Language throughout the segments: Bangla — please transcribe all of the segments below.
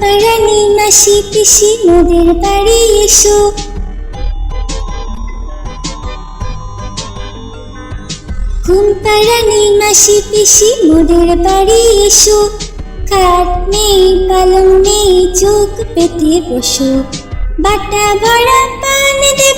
পাড়ানি মাসি পিসি, মোদের বাড়ি এসো। ঘুম পাড়ানি মাসি পিসি, মোদের বাড়ি এসো। নেই, পালং নেই, চোখ পেতে বসো। বাটা ভরা পান দেব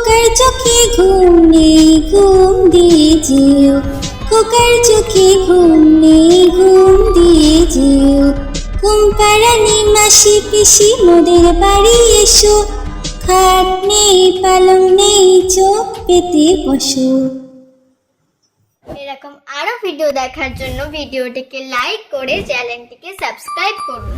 খোকার চোখে ঘুম নেই ঘুম দিয়ে যেও চোখে ঘুম নেই ঘুম দিয়ে ঘুম পাড়ানি মাসি পিসি, মোদের বাড়ি এসো। খাট নেই, পালং নেই, চোখ পেতে বসো। এরকম আরও ভিডিও দেখার জন্য ভিডিওটিকে লাইক করে চ্যানেলটিকে সাবস্ক্রাইব করুন।